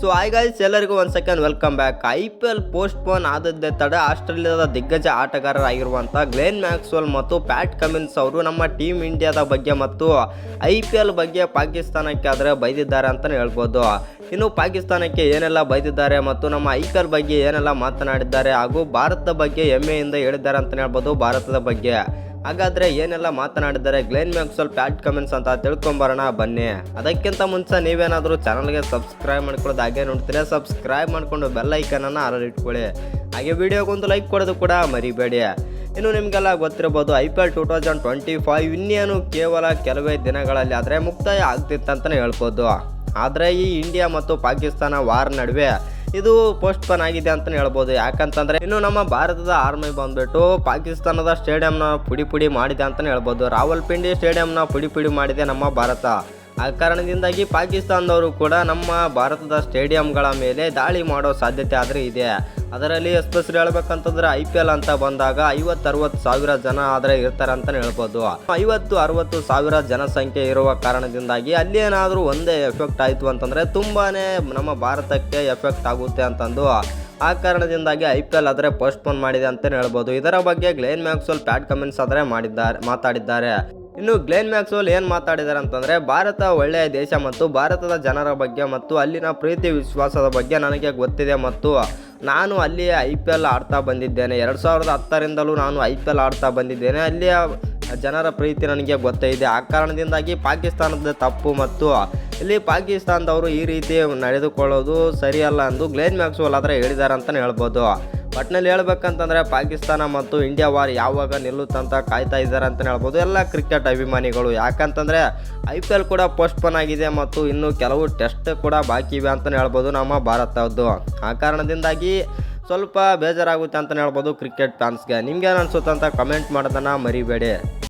So hi guys ಎಲ್ಲರಿಗೂ ಒಂದು second welcome back I P L postpone ಆದದ್ದೇ ತಡ ಆಸ್ಟ್ರೇಲಿಯಾದ ದಿಗ್ಗಜ ಆಟಗಾರರಾಗಿರುವಂಥ ಗ್ಲೇನ್ ಮ್ಯಾಕ್ಸ್ವೆಲ್ ಮತ್ತು ಪ್ಯಾಟ್ ಕಮಿನ್ಸ್ ಅವರು ನಮ್ಮ ಟೀಮ್ ಇಂಡಿಯಾದ ಬಗ್ಗೆ ಮತ್ತು ಐ ಪಿ ಎಲ್ ಬಗ್ಗೆ ಪಾಕಿಸ್ತಾನಕ್ಕೆ ಆದರೆ ಬೈದಿದ್ದಾರೆ ಅಂತಲೇ ಹೇಳ್ಬೋದು. ಇನ್ನು ಪಾಕಿಸ್ತಾನಕ್ಕೆ ಏನೆಲ್ಲ ಬೈದಿದ್ದಾರೆ ಮತ್ತು ನಮ್ಮ ಐಕಲ್ ಬಗ್ಗೆ ಏನೆಲ್ಲ ಮಾತನಾಡಿದ್ದಾರೆ ಹಾಗೂ ಭಾರತದ ಬಗ್ಗೆ ಹೆಮ್ಮೆಯಿಂದ ಹೇಳಿದ್ದಾರೆ ಅಂತಲೇ ಹೇಳ್ಬೋದು ಭಾರತದ ಬಗ್ಗೆ. ಹಾಗಾದ್ರೆ ಏನೆಲ್ಲ ಮಾತನಾಡಿದ್ದಾರೆ? ಗ್ಲೇನ್ ಮ್ಯಾಕ್ಸಲ್ ಪ್ಯಾಟ್ ಕಮೆಂಟ್ಸ್ ಅಂತ ತಿಳ್ಕೊಂಬರೋಣ, ಬನ್ನಿ. ಅದಕ್ಕಿಂತ ಮುಂಚೆ ನೀವೇನಾದರೂ ಚಾನಲ್ಗೆ ಸಬ್ಸ್ಕ್ರೈಬ್ ಮಾಡ್ಕೊಳ್ಳೋದು ಹಾಗೆ ನೋಡ್ತೀರಾ? ಸಬ್ಸ್ಕ್ರೈಬ್ ಮಾಡಿಕೊಂಡು ಬೆಲ್ ಐಕನನ್ನು ಆರಲ್ಲಿ ಇಟ್ಕೊಳ್ಳಿ. ಹಾಗೆ ವಿಡಿಯೋಗೊಂದು ಲೈಕ್ ಕೊಡೋದು ಕೂಡ ಮರಿಬೇಡಿ. ಇನ್ನು ನಿಮಗೆಲ್ಲ ಗೊತ್ತಿರ್ಬೋದು, I P L two thousand twenty five ಇನ್ನೇನು ಕೇವಲ ಕೆಲವೇ ದಿನಗಳಲ್ಲಿ ಆದರೆ ಮುಕ್ತಾಯ ಆಗ್ತಿತ್ತು ಅಂತಲೇ ಹೇಳ್ಬೋದು. ಆದರೆ ಈ ಇಂಡಿಯಾ ಮತ್ತು ಪಾಕಿಸ್ತಾನ ವಾರ್ ನಡುವೆ ಇದು ಪೋಸ್ಟ್ ಪೋನ್ ಆಗಿದೆ ಅಂತ ಹೇಳ್ಬೋದು. ಯಾಕಂತಂದ್ರೆ ಇನ್ನು ನಮ್ಮ ಭಾರತದ ಆರ್ಮಿ ಬಂದ್ಬಿಟ್ಟು ಪಾಕಿಸ್ತಾನದ ಸ್ಟೇಡಿಯಂನ ಪುಡಿ ಪುಡಿ ಮಾಡಿದೆ ಅಂತಲೇ ಹೇಳ್ಬೋದು. ರಾವಲ್ಪಿಂಡಿ ಸ್ಟೇಡಿಯಂನ ಪುಡಿ ಪುಡಿ ಮಾಡಿದೆ ನಮ್ಮ ಭಾರತ. ಆ ಕಾರಣದಿಂದಾಗಿ ಪಾಕಿಸ್ತಾನದವರು ಕೂಡ ನಮ್ಮ ಭಾರತದ ಸ್ಟೇಡಿಯಂಗಳ ಮೇಲೆ ದಾಳಿ ಮಾಡೋ ಸಾಧ್ಯತೆ ಆದರೆ ಇದೆ. ಅದರಲ್ಲಿ ಎಸ್ಪೆಷಲಿ ಹೇಳ್ಬೇಕಂತಂದ್ರೆ ಐ ಪಿ ಎಲ್ ಅಂತ ಬಂದಾಗ ಐವತ್ತು ಅರವತ್ತು ಸಾವಿರ ಜನ ಆದರೆ ಇರ್ತಾರೆ ಅಂತಲೇ ಹೇಳ್ಬೋದು. ಐವತ್ತು, ಅರವತ್ತು ಸಾವಿರ ಜನಸಂಖ್ಯೆ ಇರುವ ಕಾರಣದಿಂದಾಗಿ ಅಲ್ಲಿ ಏನಾದರೂ ಒಂದೇ ಎಫೆಕ್ಟ್ ಆಯಿತು ಅಂತಂದರೆ ತುಂಬಾ ನಮ್ಮ ಭಾರತಕ್ಕೆ ಎಫೆಕ್ಟ್ ಆಗುತ್ತೆ ಅಂತಂದು ಆ ಕಾರಣದಿಂದಾಗಿ ಐ ಪಿ ಎಲ್ ಆದರೆ ಪೋಸ್ಟ್ಪೋನ್ ಮಾಡಿದೆ ಅಂತಲೇ ಹೇಳ್ಬೋದು. ಇದರ ಬಗ್ಗೆ ಗ್ಲೇನ್ ಮ್ಯಾಕ್ಸ್ವೆಲ್ ಪ್ಯಾಡ್ ಕಮೆಂಟ್ಸ್ ಆದರೆ ಮಾಡಿದ್ದಾರೆ, ಮಾತಾಡಿದ್ದಾರೆ. ಇನ್ನು ಗ್ಲೇನ್ ಮ್ಯಾಕ್ಸ್ವೆಲ್ ಏನು ಮಾತಾಡಿದ್ದಾರೆ ಅಂತಂದರೆ ಭಾರತ ಒಳ್ಳೆಯ ದೇಶ ಮತ್ತು ಭಾರತದ ಜನರ ಬಗ್ಗೆ ಮತ್ತು ಅಲ್ಲಿನ ಪ್ರೀತಿ ವಿಶ್ವಾಸದ ಬಗ್ಗೆ ನನಗೆ ಗೊತ್ತಿದೆ ಮತ್ತು ನಾನು ಅಲ್ಲಿ ಐ ಪಿ ಎಲ್ ಆಡ್ತಾ ಬಂದಿದ್ದೇನೆ. ಎರಡು ಸಾವಿರದ ಹತ್ತರಿಂದಲೂ ನಾನು ಐ ಪಿ ಎಲ್ ಆಡ್ತಾ ಬಂದಿದ್ದೇನೆ. ಅಲ್ಲಿಯ ಜನರ ಪ್ರೀತಿ ನನಗೆ ಗೊತ್ತಿದೆ ಆ ಕಾರಣದಿಂದಾಗಿ ಪಾಕಿಸ್ತಾನದ ತಪ್ಪು ಮತ್ತು ಇಲ್ಲಿ ಪಾಕಿಸ್ತಾನದವರು ಈ ರೀತಿ ನಡೆದುಕೊಳ್ಳೋದು ಸರಿಯಲ್ಲ ಎಂದು ಗ್ಲೇನ್ ಮ್ಯಾಕ್ಸ್ವೆಲ್ ಆದರೆ ಹೇಳಿದ್ದಾರೆ ಅಂತಲೇ ಹೇಳ್ಬೋದು. ಒಟ್ಟಿನಲ್ಲಿ ಹೇಳ್ಬೇಕಂತಂದ್ರೆ ಪಾಕಿಸ್ತಾನ ಮತ್ತು ಇಂಡಿಯಾ ವಾರ್ ಯಾವಾಗ ನಿಲ್ಲುತ್ತಂತ ಕಾಯ್ತಾ ಇದ್ದಾರೆ ಅಂತ ಹೇಳ್ಬೋದು. ಎಲ್ಲ ಕ್ರಿಕೆಟ್ ಅಭಿಮಾನಿಗಳು. ಯಾಕಂತಂದರೆ ಐ ಪಿ ಎಲ್ ಕೂಡ ಪೋಸ್ಟ್ಪೋನ್ ಆಗಿದೆ ಮತ್ತು ಇನ್ನು ಕೆಲವು ಟೆಸ್ಟ್ ಕೂಡ ಬಾಕಿ ಇವೆ ಅಂತಲೇ ಹೇಳ್ಬೋದು ನಮ್ಮ ಭಾರತದ್ದು. ಆ ಕಾರಣದಿಂದಾಗಿ ಸ್ವಲ್ಪ ಬೇಜಾರಾಗುತ್ತೆ ಅಂತಲೇ ಹೇಳ್ಬೋದು ಕ್ರಿಕೆಟ್ ಫ್ಯಾನ್ಸ್ಗೆ ನಿಮ್ಗೇನು ಅನ್ಸುತ್ತೆ ಅಂತ ಕಮೆಂಟ್ ಮಾಡೋದನ್ನ ಮರಿಬೇಡಿ.